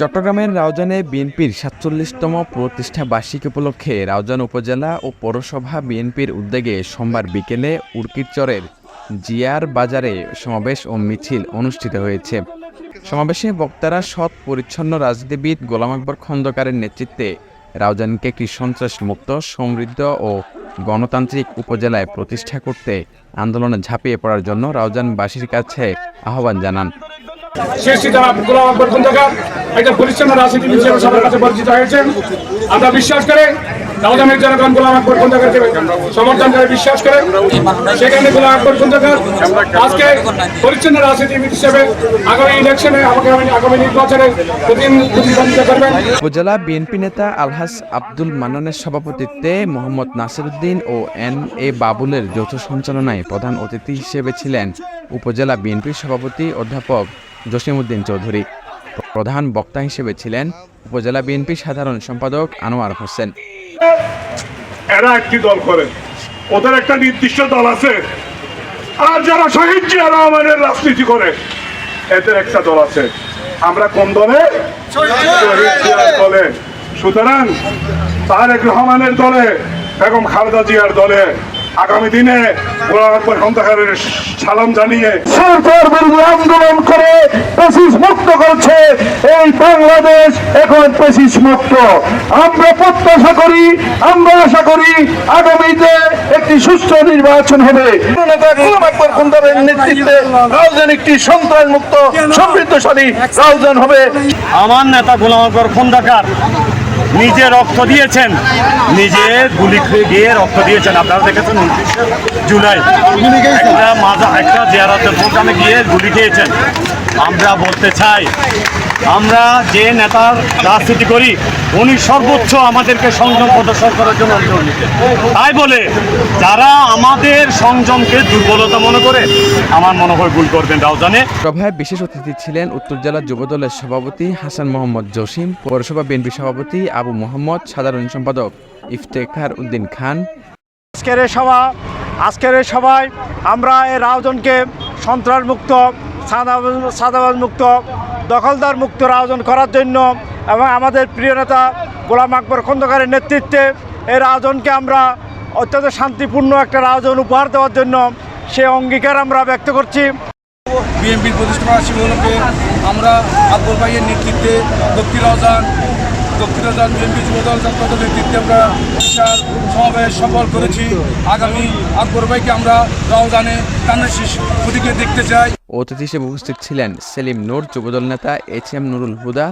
চট্টগ্রামের রাউজানে বিএনপির সাতচল্লিশতম প্রতিষ্ঠা বার্ষিকী উপলক্ষে রাউজান উপজেলা ও পৌরসভা বিএনপির উদ্যোগে সোমবার বিকেলে উর্কিরচরের জিয়ার বাজারে সমাবেশ ও মিছিল অনুষ্ঠিত হয়েছে। সমাবেশে বক্তারা সৎ, পরিচ্ছন্ন রাজনীতিবিদ গোলাম আকবর খন্দকারের নেতৃত্বে রাউজানকে একটি সন্ত্রাস মুক্ত, সমৃদ্ধ ও গণতান্ত্রিক উপজেলায় প্রতিষ্ঠা করতে আন্দোলনে ঝাঁপিয়ে পড়ার জন্য রাউজানবাসীর কাছে আহ্বান জানান। উপজেলা বিএনপি নেতা আলহাস আব্দুল মান্নানের সভাপতিত্বে মোহাম্মদ নাসিরুদ্দিন ও এন এ বাবুলের যৌথ সঞ্চালনায় প্রধান অতিথি হিসেবে ছিলেন উপজেলা বিএনপির সভাপতি অধ্যাপক জসিমউদ্দিন চৌধুরী। প্রধান বক্তা হিসেবে ছিলেন উপজেলা বিএনপির সাধারণ সম্পাদক আনোয়ার হোসেন। এরা একটি দল করে ওদের একটা নির্দিষ্ট দল আছে। আর যারা শহীদ জিয়া রহমানের রাজনীতি করে, এদের একটা দল আছে। আমরা কোন দলে। সুতরাং তারেক রহমানের দলে, বেগম খালেদা জিয়ার দলে। আগামী দিনে সালাম জানিয়ে সরকার বিরোধী আন্দোলন করে পেশিস মুক্ত করছে। এই বাংলাদেশ এখন পেশিস মুক্ত। আমরা প্রত্যাশা করি আমরা আশা করি আগামীতে একটি সুস্থ নির্বাচন হবে। নেতৃত্বে রাজধানী একটি সন্ত্রাস মুক্ত সমৃদ্ধশালী রাজধানী হবে। আমার নেতা গোলাম আকবর খন্দকার। নিজে রক্ত দিয়েছেন। নিজে গুলি গিয়ে রক্ত দিয়েছেন। আপনারা দেখেছেন উনত্রিশে জুলাই একটা মাজা একটা জিয়ারতের প্রোগ্রামে গিয়ে গুলি খেয়েছেন। আমরা বলতে চাই, আমরা যে নেতার রাজনীতি করি, উনি সর্বোচ্চ আমাদেরকে সংযম প্রদর্শন করার জন্য নিতেন তাই বলে যারা আমাদের সংযমকে দুর্বলতা মনে করে, আমার মনে হয় ভুল করবেন রাউজানে। সভায় বিশেষ অতিথি ছিলেন উত্তর জেলা যুবদলের সভাপতি হাসান মোহাম্মদ জসিম, পৌরসভা বিএনপি সভাপতি আবু মোহাম্মদ সাধারণ সম্পাদক ইফতেখার উদ্দিন খান। আজকের এই সভা আজকের এই সভায় আমরা এই রাউজনকে সন্ত্রাস মুক্ত সাদাবাজ মুক্ত দখলদার মুক্ত রাউজন করার জন্য এবং আমাদের প্রিয় নেতা গোলাম আকবর খন্দকারের নেতৃত্বে এই রাউজনকে আমরা অত্যন্ত শান্তিপূর্ণ একটা রাউজন উপহার দেওয়ার জন্য সে অঙ্গীকার আমরা ব্যক্ত করছি। বিএনপির প্রতিষ্ঠা উপলক্ষে আমরা আকবর ভাইয়ের নেতৃত্বে দক্ষিণ রাজান বিএনপি নেতৃত্বে আমরা বিশাল সমাবেশ সফল করেছি। আগামী আকবর ভাইকে আমরা দেখতে চাই। অতিথি হিসেবে উপস্থিত ছিলেন সেলিম নূর যুবদল নেতা এইচ এম নুরুল হুদা,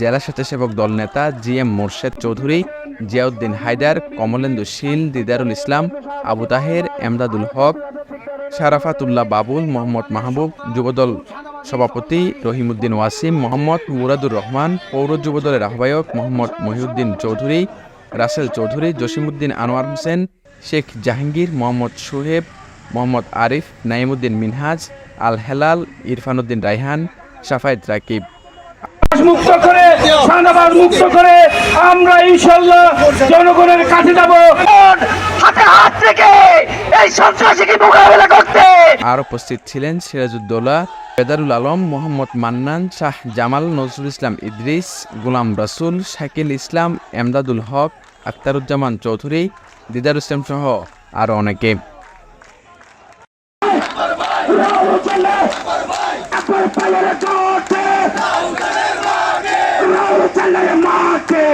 জেলা স্বেচ্ছাসেবক দল নেতা জি এম মোর্শেদ চৌধুরী, জিয়াউদ্দিন হায়দার, কমলেন্দু শীল, দিদারুল ইসলাম, আবু তাহের, এমদাদুল হক, শারাফাতুল্লাহ বাবুল, মোহাম্মদ মাহবুব যুবদল সভাপতি রহিমউদ্দিন ওয়াসিম, মোহাম্মদ মুরাদুর রহমান, পৌর যুবদলের আহ্বায়ক মোহাম্মদ মহিউদ্দিন চৌধুরী, রাসেল চৌধুরী, জসিমউদ্দিন আনোয়ার হোসেন, শেখ জাহাঙ্গীর, মোহাম্মদ সোহেব, মোহাম্মদ আরিফ নাইমুদ্দিন মিনহাজ, আল হেলাল, ইরফানুদ্দিন রাইহান সাফায়েত রাকিব। মুক্ত করে মুক্ত করে আমরা ইনশাল্লাহ জনগণের কাছে যাব। হাতে হাত রেখে এই সন্ত্রাসীকে মোকাবেলা করতে। আর উপস্থিত ছিলেন সিরাজউদ্দৌলা বেদারুল আলম মোহাম্মদ মান্নান শাহ জামাল নজরুল ইসলাম ইদ্রিস গোলাম রাসুল শাকিল ইসলাম এমদাদুল হক আখতারুজ্জামান চৌধুরী দিদার ইসলাম সহ আরও অনেকে। মাঠে।